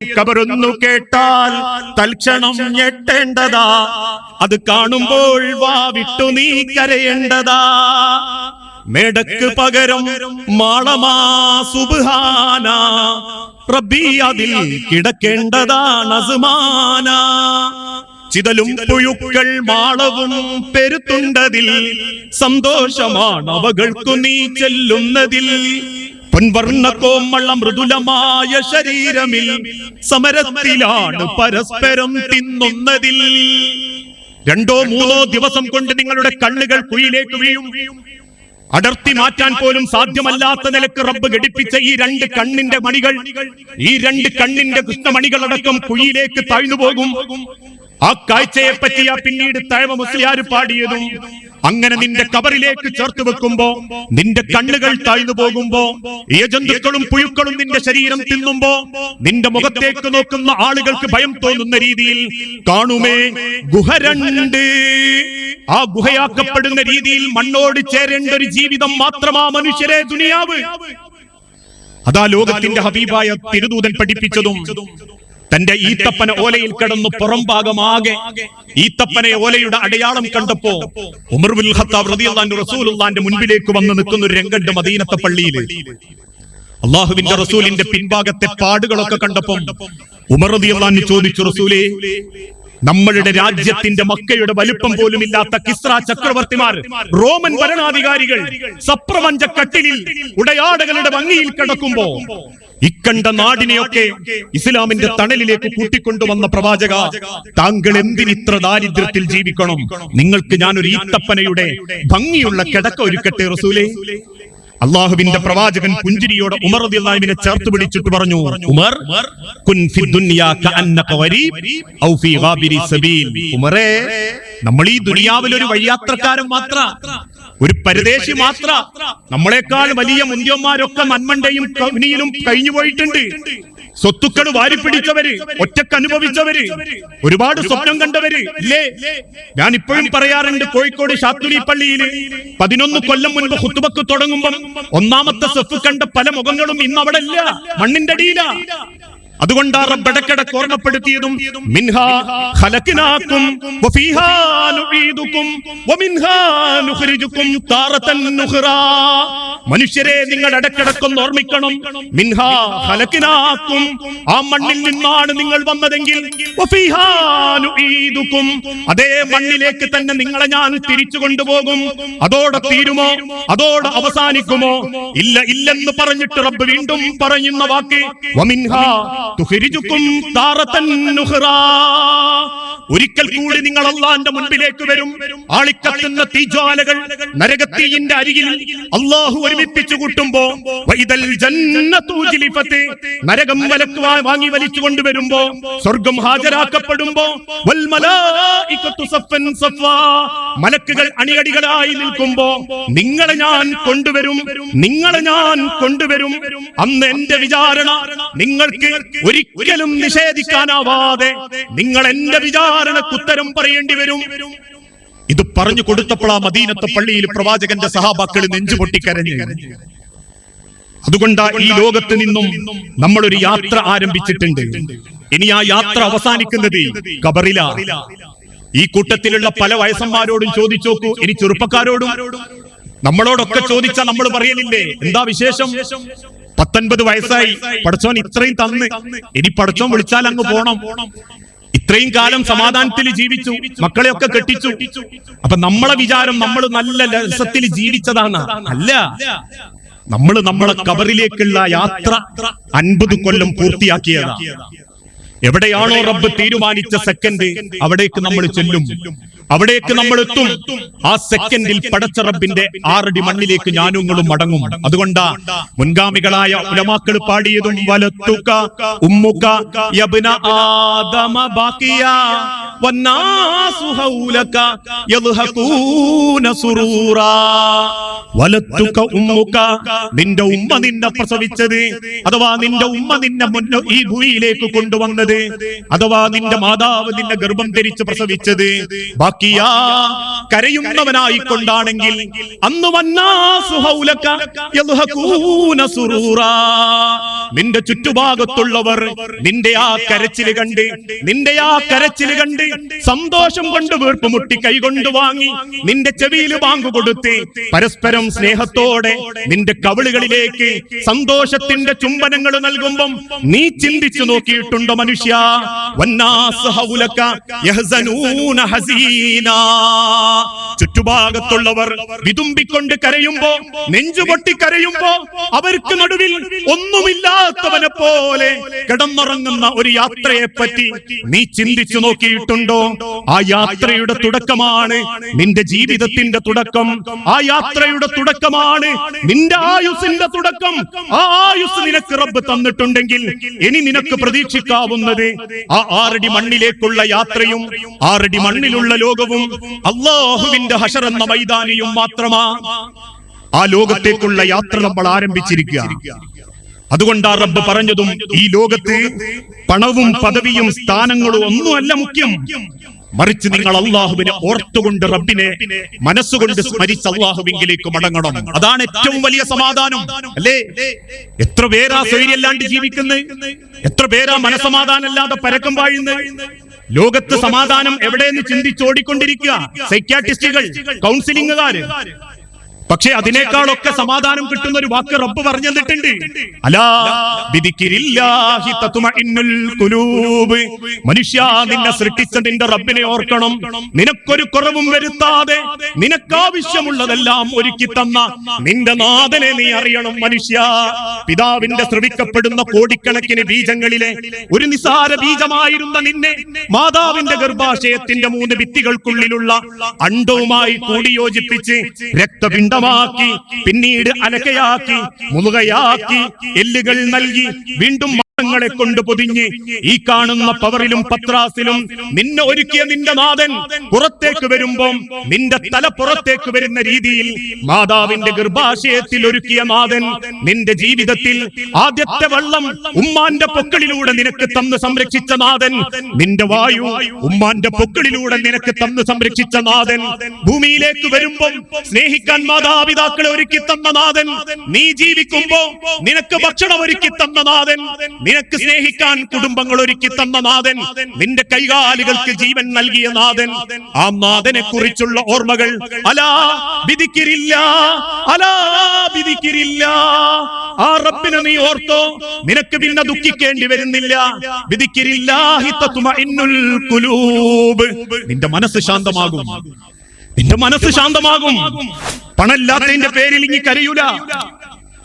കബറൊന്നു കേട്ടാൽ തൽക്ഷണം ഞെട്ടേണ്ടതാ. അത് കാണുമ്പോൾ വാ വിട്ടു നീ കരയേണ്ടതാ. മേടക്ക് പകരം മാളമാ സുബാന റബ്ബി അതിൽ കിടക്കേണ്ടതാ നസുമാന ചിതലും പുഴുക്കൾ മാളവും പെരുത്തുണ്ടതിൽ സന്തോഷമാണ് അവകൾക്കു നീ ചെല്ലുന്നതിൽ. പൊൻവർണ കോമള മൃദുലമായ ശരീരമിൽ സമരത്തിലാണ് പരസ്പരം തിന്നുന്നതിൽ. രണ്ടോ മൂന്നോ ദിവസം കൊണ്ട് നിങ്ങളുടെ കണ്ണുകൾ കുയിലേക്ക് വീഴും. അടർത്തി മാറ്റാൻ പോലും സാധ്യമല്ലാത്ത നിലയ്ക്ക് റബ്ബ് ഘടിപ്പിച്ച ഈ രണ്ട് കണ്ണിന്റെ മണികൾ ഈ രണ്ട് കണ്ണിന്റെ കൃഷ്ണമണികളടക്കം കുഴിയിലേക്ക് താഴ്ന്നു പോകും ആ കാഴ്ചയെ പറ്റിയാ പിന്നീട് തഴവ മുസ്ലിയാർ പാടിയതും അങ്ങനെ നിന്റെ കബറിലേക്ക് ചേർത്ത് വെക്കുമ്പോ നിന്റെ കണ്ണുകൾ താഴ്ന്നു പോകുമ്പോ ഈ ജന്തുക്കളും പുഴുക്കളും നിന്റെ ശരീരം തിന്നുമ്പോ നിന്റെ മുഖത്തേക്ക് നോക്കുന്ന ആളുകൾക്ക് ഭയം തോന്നുന്ന രീതിയിൽ കാണുമേ ഗുഹ രണ്ട്. ആ ഗുഹയാക്കപ്പെടുന്ന രീതിയിൽ മണ്ണോട് ചേരേണ്ട ഒരു ജീവിതം മാത്രമാ മനുഷ്യരെ ദുനിയാവ്. അതാ ലോകത്തിന്റെ ഹബീബായ തിരുദൂതൻ പഠിപ്പിച്ചതും തന്റെ ഈത്തപ്പന ഓലയിൽ കിടന്നു പുറംഭാഗമാകെ ഈത്തപ്പനെ ഓലയുടെ അടയാളം കണ്ടപ്പോ ഉമർ ബിൻ ഖത്താബ് റസൂലുള്ളാന്റെ മുൻപിലേക്ക് വന്ന് നിൽക്കുന്ന ഒരു രംഗണ്ട് മദീനത്തെ പള്ളിയിൽ അള്ളാഹുവിന്റെ റസൂലിന്റെ പിൻഭാഗത്തെ പാടുകളൊക്കെ കണ്ടപ്പോൾ ഉമർ റളിയല്ലാഹു ചോദിച്ചു റസൂലേ നമ്മളുടെ രാജ്യത്തിന്റെ മക്കയുടെ വലുപ്പം പോലും ഇല്ലാത്ത കിസ്ര ചക്രവർത്തിമാർ റോമൻ ഭരണാധികാരികൾ സപ്രപഞ്ച കട്ടിലിൽ ഉടയാടകളുടെ ഭംഗിയിൽ കിടക്കുമ്പോ ഇക്കണ്ട നാടിനെയൊക്കെ ഇസ്ലാമിന്റെ തണലിലേക്ക് കൂട്ടിക്കൊണ്ടുവന്ന പ്രവാചക താങ്കൾ എന്തിനിത്ര ദാരിദ്ര്യത്തിൽ ജീവിക്കണം? നിങ്ങൾക്ക് ഞാനൊരു ഈത്തപ്പനയുടെ ഭംഗിയുള്ള കിടക്ക ഒരുക്കട്ടെ റസൂലേ? അള്ളാഹുവിന്റെ പ്രവാചകൻ പുഞ്ചിരിയോടെ ഉമർ റളിയല്ലാഹുവിനെ ചേർത്ത് പിടിച്ചിട്ട് പറഞ്ഞു ഉമർ കുൻ ഫി ദുനിയാ കഅന്നക ഗരീബ് ഔ ഫി ഗാബിരി സബീൽ. ഉമറേ നമ്മൾ ഈ ദുനിയാവിൽ ഒരു വഴിയാത്രക്കാരൻ മാത്ര. ഒരു പരദേശി മാത്ര. നമ്മളെക്കാൾ വലിയ മുന്തിയന്മാരൊക്കെ നന്മണ്ടയും കവിനിയിലും കഴിഞ്ഞു പോയിട്ടുണ്ട്. സ്വത്തുക്കൾ വാരിപ്പിടിച്ചവര് ഒറ്റയ്ക്ക് അനുഭവിച്ചവര് ഒരുപാട് സ്വപ്നം കണ്ടവര് ഇല്ലേ? ഞാൻ ഇപ്പോഴും പറയാറുണ്ട് കോഴിക്കോട് ശാത്തുലി പള്ളിയിൽ പതിനൊന്ന് കൊല്ലം മുൻപ് ഹുത്തുബക്ക് തുടങ്ങുമ്പം ഒന്നാമത്തെ സെഫ് കണ്ട പല മുഖങ്ങളും ഇന്ന് അവിടെ ഇല്ല മണ്ണിന്റെ അടിയിലാ. അതുകൊണ്ടാ റബ്ബടക്കിടക്ക് ഓർമ്മപ്പെടുത്തിയതും മിൻഹാ ഖലഖനാകും വഫീഹാ നുഈദുകും വമിൻഹാ നുഖ്രിജുകും താറതൻ നുഖ്റാ മനുഷ്യരെ നിങ്ങൾ ഇടക്കിടക്കൊന്ന് ഓർമ്മിക്കണം. മിൻഹാ ഹലക്കിനാക്കും ആ മണ്ണിൽ നിന്നാണ് നിങ്ങൾ വന്നതെങ്കിൽ അതേ മണ്ണിലേക്ക് തന്നെ നിങ്ങളെ ഞാൻ തിരിച്ചു കൊണ്ടുപോകും. അതോടെ തീരുമോ? അതോടെ അവസാനിക്കുമോ? ഇല്ല ഇല്ലെന്ന് പറഞ്ഞിട്ട് റബ്ബ് വീണ്ടും പറയുന്ന വാക്ക് ഒരിക്കൽ കൂടി നിങ്ങൾ അള്ളാന്റെ മുൻപിലേക്ക് വരും. ആളിക്കത്തുന്ന തീജ്വാലകൾ നരകത്തീയിന്റെ അരികിൽ അള്ളാഹു ഒരുമിപ്പിച്ചു കൂട്ടുമ്പോ നരകം വലക്ക് വാങ്ങി വലിച്ചു കൊണ്ടുവരുമ്പോ സ്വർഗം ഹാജരാക്കപ്പെടുമ്പോ മലക്കുകൾ അണിയടികളായി നിൽക്കുമ്പോ നിങ്ങളെ ഞാൻ കൊണ്ടുവരും നിങ്ങളെ ഞാൻ കൊണ്ടുവരും. അന്ന് എന്റെ വിചാരണ നിങ്ങൾക്ക് ഒരിക്കലും നിഷേധിക്കാനാവാതെ നിങ്ങൾ എന്റെ വിചാരണക്ക് ഉത്തരം പറയേണ്ടി വരും. ഇത് പറഞ്ഞു കൊടുത്തപ്പോൾ ആ മദീനത്തെ പള്ളിയിൽ പ്രവാചകന്റെ സഹാബാക്കൾ നെഞ്ചുപൊട്ടിക്കരഞ്ഞ് അതുകൊണ്ടാ ഈ ലോകത്ത് നിന്നും നമ്മളൊരു യാത്ര ആരംഭിച്ചിട്ടുണ്ട്. ഇനി ആ യാത്ര അവസാനിക്കുന്നത് കബറില ഈ കൂട്ടത്തിലുള്ള പല വയസ്സന്മാരോടും ചോദിച്ചോക്കൂ. ഇനി ചെറുപ്പക്കാരോടും. നമ്മളോടൊക്കെ ചോദിച്ചാൽ നമ്മൾ പറയലില്ലേ? എന്താ വിശേഷം? പത്തൊൻപത് വയസ്സായി. പഠിച്ചോൻ ഇത്രയും തന്ന്. ഇനി പഠിച്ചോൻ വിളിച്ചാൽ അങ്ങ് പോണം. ഇത്രയും കാലം സമാധാനത്തിൽ ജീവിച്ചു മക്കളെയൊക്കെ കെട്ടിച്ചു. അപ്പൊ നമ്മളെ വിചാരം നമ്മൾ നല്ല രസത്തിൽ ജീവിച്ചതാണ്. അല്ല. നമ്മൾ നമ്മളെ കബറിലേക്കുള്ള യാത്ര അൻപത് കൊല്ലം പൂർത്തിയാക്കിയതാണ് എവിടെയാണോ റബ്ബ് തീരുമാനിച്ച സെക്കൻഡ് അവിടേക്ക് നമ്മൾ ചെല്ലും. അവിടേക്ക് നമ്മൾ എത്തും ആ സെക്കൻഡിൽ പടച്ചറബിന്റെ ആറടി മണ്ണിലേക്ക് ഞാനുങ്ങളും മടങ്ങും അതുകൊണ്ടാ മുൻഗാമികളായ ഉലമാക്കൾ പാടിയതും വലത്തുക ഉമ്മുക യബ്ന ആദമ ബാക്കിയ വന്നാസു ഹൗലക യദ്ഹകൂന സുറൂറാ. വലത്തുക ഉമ്മുക നിന്റെ ഉമ്മ നിന്നെ പ്രസവിച്ചത് അഥവാ നിന്റെ ഉമ്മ നിന്നെ മുന്നോ ഈ ഭൂമിയിലേക്ക് കൊണ്ടുവന്നത് അഥവാ നിന്റെ മാതാവ് നിന്നെ ഗർഭം ധരിച്ച് പ്രസവിച്ചത്. ബാക്കി ബാക്കിയാ കരയുന്നവനായിക്കൊണ്ടാണെങ്കിൽ അന്ന് നിന്റെ ചുറ്റുഭാഗത്തുള്ളവർ നിന്റെ ആ കരച്ചിൽ കണ്ട് നിന്റെ ആ കരച്ചിൽ കണ്ട് സന്തോഷം കൊണ്ട് വീർപ്പുമുട്ടി കൈകൊണ്ട് വാങ്ങി നിന്റെ ചെവിയിൽ ബാങ്ക് പരസ്പരം സ്നേഹത്തോടെ നിന്റെ കവിളുകളിലേക്ക് സന്തോഷത്തിന്റെ ചുംബനങ്ങൾ നൽകുമ്പം നീ ചിന്തിച്ചു നോക്കിയിട്ടുണ്ടോ മനുഷ്യ വന്നാസ് ഹൗലക്ക യഹ്സനൂന ഹസീനാ. ചുറ്റുഭാഗത്തുള്ളവർ വിതുമ്പിക്കൊണ്ട് കരയുമ്പോ നെഞ്ചുപൊട്ടി കരയുമ്പോ അവർക്ക് നടുവിൽ ഒന്നുമില്ലാത്തവനെ പോലെ കിടന്നുറങ്ങുന്ന ഒരു യാത്രയെ പറ്റി നീ ചിന്തിച്ചു നോക്കിയിട്ടുണ്ടോ? ആ യാത്രയുടെ തുടക്കമാണ് നിന്റെ ജീവിതത്തിന്റെ തുടക്കം. ആ യാത്രയുടെ തുടക്കമാണ് നിന്റെ ആയുസിന്റെ തുടക്കം. ആ ആയുസ് നിനക്ക് റബ്ബ് തന്നിട്ടുണ്ടെങ്കിൽ ഇനി നിനക്ക് പ്രതീക്ഷിക്കാവുന്നത് ആ ആറടി മണ്ണിലേക്കുള്ള യാത്രയും ആറടി മണ്ണിലുള്ള ലോകവും അള്ളാഹുവിന്റെ ഹഷർ എന്ന മൈതാനിയും മാത്രമാ ആ ലോകത്തേക്കുള്ള യാത്ര നമ്മൾ ആരംഭിച്ചിരിക്കുക. അതുകൊണ്ടാ റബ്ബ് പറഞ്ഞതും ഈ ലോകത്ത് പണവും പദവിയും സ്ഥാനങ്ങളും ഒന്നുമല്ല മുഖ്യം. മറിച്ച് നിങ്ങൾ അള്ളാഹുവിനെ ഓർത്തുകൊണ്ട് റബ്ബിനെ മനസ്സുകൊണ്ട് സ്മരിച്ച് അള്ളാഹുവിങ്കിലേക്ക് മടങ്ങണം. അതാണ് ഏറ്റവും വലിയ സമാധാനം. അല്ലേ? എത്ര പേരാ സ്വൈര്യല്ലാണ്ട് ജീവിക്കുന്നത് എത്ര പേരാ മനസമാധാനല്ലാതെ പരക്കം പാഴുന്നത് ലോകത്ത് സമാധാനം എവിടെയെന്ന് ചിന്തിച്ചോടിക്കൊണ്ടിരിക്കുക. സൈക്യാട്രിസ്റ്റുകൾ കൗൺസിലിംഗുകാര് പക്ഷെ അതിനേക്കാളൊക്കെ സമാധാനം കിട്ടുന്ന ഒരു വാക്ക് റബ്ബ് പറഞ്ഞു തന്നിട്ടുണ്ട്. അലാ ബിദിക്രില്ലാഹി തത്മഇന്നുൽ ഖുലൂബ്. മനുഷ്യ നിന്നെ സൃഷ്ടിച്ച നിന്റെ റബ്ബിനെ ഓർക്കണം. നിനക്കൊരു കുറവും വരുത്താതെ നിനക്കാവശ്യമുള്ളതെല്ലാം ഒരുക്കി തന്ന നിന്റെ നാഥനെ നീ അറിയണം മനുഷ്യ. പിതാവിന്റെ ശ്രവിക്കപ്പെടുന്ന കോടിക്കണക്കിന് ബീജങ്ങളിലെ ഒരു നിസാര ബീജമായിരുന്ന നിന്നെ മാതാവിന്റെ ഗർഭാശയത്തിന്റെ മൂന്ന് ഭിത്തികൾക്കുള്ളിലുള്ള അണ്ടവുമായി കൂടിയോജിപ്പിച്ച് രക്തപിണ്ഡമാക്കി പിന്നീട് അലക്കയാക്കി മുതുകയാക്കി എല്ലുകൾ നൽകി വീണ്ടും ങ്ങളെ കൊണ്ട് പൊതിഞ്ഞ് ഈ കാണുന്ന പവറിലും പത്രാസിലും നിന്നെ ഒരുക്കിയ നിന്റെ നാഥൻ പുറത്തേക്ക് വരുമ്പം നിന്റെ തല പുറത്തേക്ക് വരുന്ന രീതിയിൽ മാതാവിന്റെ ഗർഭാശയത്തിൽ ഒരുക്കിയ നാഥൻ നിന്റെ ജീവിതത്തിൽ ആദ്യത്തെ വെള്ളം ഉമ്മാന്റെ പൊക്കളിലൂടെ നിനക്ക് തന്ന് സംരക്ഷിച്ച നാഥൻ നിന്റെ വായു ഉമ്മാന്റെ പൊക്കളിലൂടെ നിനക്ക് തന്ന് സംരക്ഷിച്ച നാഥൻ ഭൂമിയിലേക്ക് വരുമ്പം സ്നേഹിക്കാൻ മാതാപിതാക്കളെ ഒരുക്കി തന്ന നാഥൻ നീ ജീവിക്കുമ്പോ നിനക്ക് ഭക്ഷണം ഒരുക്കി തന്ന നാഥൻ നിനക്ക് സ്നേഹിക്കാൻ കുടുംബങ്ങൾ ഒരുക്കി തന്ന നാഥൻ നിന്റെ കൈകാലുകൾക്ക് ജീവൻ നൽകിയ നാഥൻ. ആ നാഥനെ കുറിച്ചുള്ള ഓർമ്മകൾ അലാ വിധിക്കിരില്ല. അലാ വിധിക്കിരില്ല. ആ റബ്ബിനെ നീ ഓർത്തോ? നിനക്ക് പിന്നെ ദുഃഖിക്കേണ്ടി വരുന്നില്ല. നിന്റെ മനസ്സ് ശാന്തമാകും. നിന്റെ മനസ്സ് ശാന്തമാകും. പണമില്ലാത്തതിന്റെ പേരിൽ ഇനി കരയൂല.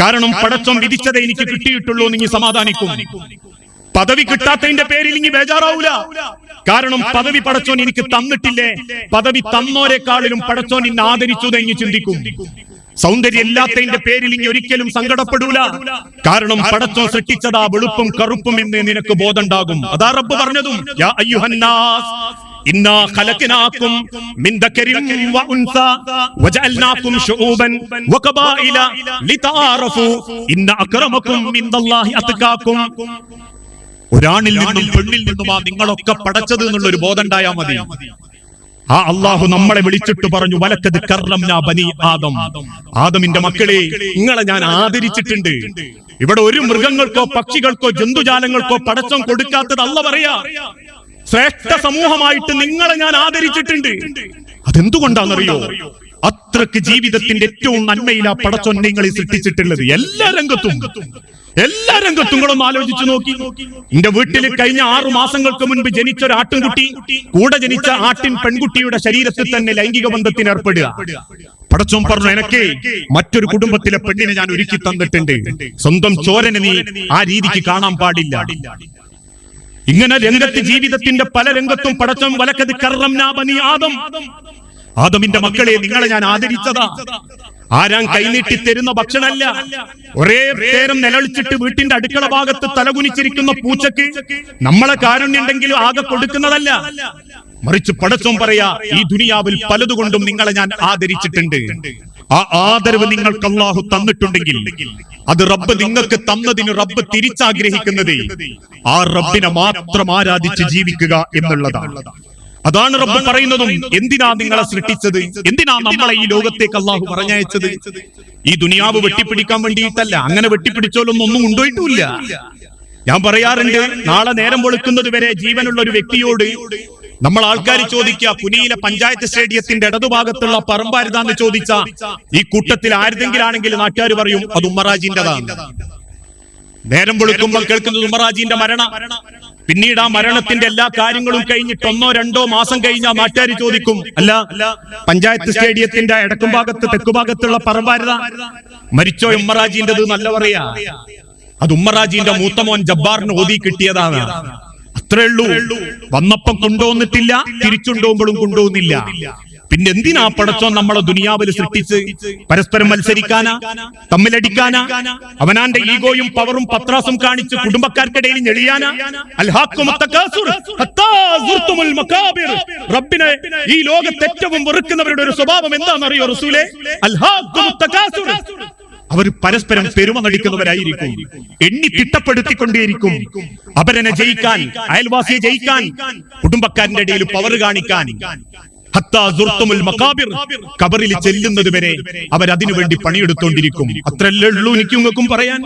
കാരണം പടച്ചം വിധിച്ചതേ എനിക്ക് കിട്ടിയിട്ടുള്ളൂ നീ സമാധാനിക്കും. പദവി കിട്ടാത്തതിന്റെ പേരിൽ ഇനി ബേജാറാവൂല. കാരണം പദവി പടച്ചോൻ എനിക്ക് തന്നിട്ടില്ലേ? പദവി തന്നോരെക്കാളിലും പടച്ചോൻ ഇന്ന് ആദരിച്ചു എന്ന് ചിന്തിക്കും. സൗന്ദര്യം ഇല്ലാത്തതിന്റെ പേരിൽ ഇനി ഒരിക്കലും സങ്കടപ്പെടൂല. കാരണം പടച്ചോൻ സൃഷ്ടിച്ചതാ വെളുപ്പും കറുപ്പും എന്ന് നിനക്ക് ബോധമുണ്ടാകും. അതാ റബ്ബ് പറഞ്ഞതും. ഇന്നാ ഖലഖനാകും മിൻ വജഅൽനാകും ശുഊബൻ വഖബായില ലിതആറഫു ഇന്ന അക്രമകും ഇൻദല്ലാഹി അത്ഖാകും ഒരാണിൽ നിന്നും പെണ്ണിൽ നിന്നുമാ നിങ്ങളൊക്കെ പടച്ചത് എന്നുള്ള ഒരു ബോധം ഉണ്ടായാൽ മതി. ആ അള്ളാഹു നമ്മളെ വിളിച്ചിട്ട് പറഞ്ഞു വലക്കത് കർറംനാ ബനി ആദം. ആദമിന്റെ മക്കളെ നിങ്ങളെ ഞാൻ ആദരിച്ചിട്ടുണ്ട്. ഇവിടെ ഒരു മൃഗങ്ങൾക്കോ പക്ഷികൾക്കോ ജന്തുജാലങ്ങൾക്കോ പടച്ചം കൊടുക്കാത്തത് അല്ല പറയാ. ശ്രേഷ്ഠ സമൂഹമായിട്ട് നിങ്ങളെ ഞാൻ ആദരിച്ചിട്ടുണ്ട്. അതെന്തുകൊണ്ടാണെന്നറിയോ? അത്രയ്ക്ക് ജീവിതത്തിന്റെ ഏറ്റവും നന്മയിലാ പടച്ചോൻ നിങ്ങളെ സൃഷ്ടിച്ചിട്ടുള്ളത് എല്ലാ രംഗത്തും. എല്ലാ രംഗത്തും ആലോചിച്ചു നോക്കി. എന്റെ വീട്ടിൽ കഴിഞ്ഞ ആറു മാസങ്ങൾക്ക് മുൻപ് ജനിച്ച ഒരു ആട്ടിൻകുട്ടി കൂടെ ജനിച്ച ആട്ടിൻ പെൺകുട്ടിയുടെ ശരീരത്തിൽ തന്നെ ലൈംഗിക ബന്ധത്തിന് ഏർപ്പെടുക. പടച്ചോൻ പറഞ്ഞു എനിക്ക് മറ്റൊരു കുടുംബത്തിലെ പെണ്ണിനെ ഞാൻ ഒരുക്കി തന്നിട്ടുണ്ട്. സ്വന്തം ചോരനെ നീ ആ രീതിക്ക് കാണാൻ പാടില്ല. ഇങ്ങനെ രംഗത്ത് ജീവിതത്തിന്റെ പല രംഗത്തും പടച്ചം വലക്കത് കറം ആദം. ആദമിന്റെ മക്കളെ നിങ്ങളെ ഞാൻ ആദരിച്ചതാ. ആരാൻ കൈനീട്ടി തരുന്ന ഭക്ഷണമല്ല. ഒരേ നേരം നിലളിച്ചിട്ട് വീട്ടിന്റെ അടുക്കള ഭാഗത്ത് തലകുനിച്ചിരിക്കുന്ന പൂച്ചക്ക് നമ്മളെ കാരുണ്യുണ്ടെങ്കിലും ആകെ കൊടുക്കുന്നതല്ല. മറിച്ച് പടച്ചോം പറയാ ഈ ദുനിയാവിൽ പലതുകൊണ്ടും നിങ്ങളെ ഞാൻ ആദരിച്ചിട്ടുണ്ട്. ആ ആദരവ് നിങ്ങൾക്ക് അള്ളാഹു തന്നിട്ടുണ്ടെങ്കിൽ അത് റബ്ബ് നിങ്ങൾക്ക് തന്നതിന് റബ്ബ് തിരിച്ചാഗ്രഹിക്കുന്നത്. ആ റബ്ബിനെ മാത്രം ആരാധിച്ച് ജീവിക്കുക എന്നുള്ളതാണ്. അതാണ് റബ്ബ് പറയുന്നതും. എന്തിനാ നിങ്ങളെ സൃഷ്ടിച്ചത്? എന്തിനാ നമ്മളെ ഈ ലോകത്തേക്ക് അള്ളാഹു പറഞ്ഞയച്ചത്? ഈ ദുനിയാവ് വെട്ടിപ്പിടിക്കാൻ വേണ്ടിയിട്ടല്ല. അങ്ങനെ വെട്ടിപ്പിടിച്ചോലൊന്നും ഒന്നും ഉണ്ടോയിട്ടില്ല ഞാൻ പറയാറുണ്ട് നാളെ നേരം വെളുക്കുന്നത് വരെ ജീവനുള്ള ഒരു വ്യക്തിയോട് നമ്മൾ ആൾക്കാർ ചോദിക്കുക പുനിയിലെ പഞ്ചായത്ത് സ്റ്റേഡിയത്തിന്റെ ഇടതുഭാഗത്തുള്ള പറമ്പാരുതാന്ന് ചോദിച്ച ഈ കൂട്ടത്തിൽ ആരുതെങ്കിലാണെങ്കിൽ നാട്ടുകാർ പറയും അത് ഉമ്മറാജിന്റെതാണ്. നേരം വെളുക്കുമ്പോൾ കേൾക്കുന്നത് ഉമ്മറാജിന്റെ മരണ. പിന്നീട് ആ മരണത്തിന്റെ എല്ലാ കാര്യങ്ങളും കഴിഞ്ഞിട്ട് ഒന്നോ രണ്ടോ മാസം കഴിഞ്ഞ നാട്ടുകാർ ചോദിക്കും അല്ല പഞ്ചായത്ത് സ്റ്റേഡിയത്തിന്റെ ഇടക്കും ഭാഗത്ത് തെക്കു ഭാഗത്തുള്ള പറമ്പാരുത മരിച്ചോ ഉമ്മറാജിന്റെത് നല്ല പറയാ. അത് ഉമ്മറാജിന്റെ മൂത്തമോൻ ജബ്ബാറിന് ഓതി കിട്ടിയതാണ്. അത്രേ ഉള്ളൂ വന്നപ്പം കൊണ്ടുവന്നിട്ടില്ല തിരിച്ചുണ്ടോകുമ്പോഴും കൊണ്ടുപോകുന്നില്ല. പിന്നെ എന്തിനാ പടച്ചോ നമ്മളെ ദുനിയാവിൽ സൃഷ്ടിച്ച് പരസ്പരം മത്സരിക്കാനാ തമ്മിലടിക്കാനാ അവനാന്റെ ഈഗോയും പവറും പത്രാസും കാണിച്ച് കുടുംബക്കാർക്കിടയിൽ ഞെളിയാനാ. റബ്ബിനെ ഈ ലോകത്ത് ഏറ്റവും വെറുക്കുന്നവരുടെ ഒരു സ്വഭാവം എന്താണെന്നറിയോ റസൂലേ? അൽഹാഖു. അവർ പരസ്പരം പെരുമ നടിക്കുന്നവരായിരിക്കും. എണ്ണി തിട്ടപ്പെടുത്തിക്കൊണ്ടേയിരിക്കും അവരനെ ജയിക്കാൻ അയൽവാസിയെ ജയിക്കാൻ കുടുംബക്കാരന്റെ ഇടയിൽ പവർ കാണിക്കാൻ. കബറിൽ ചെല്ലുന്നത് വരെ അവരതിനു വേണ്ടി പണിയെടുത്തോണ്ടിരിക്കും. അത്രല്ലേ ഉള്ളൂ എനിക്കും പറയാൻ?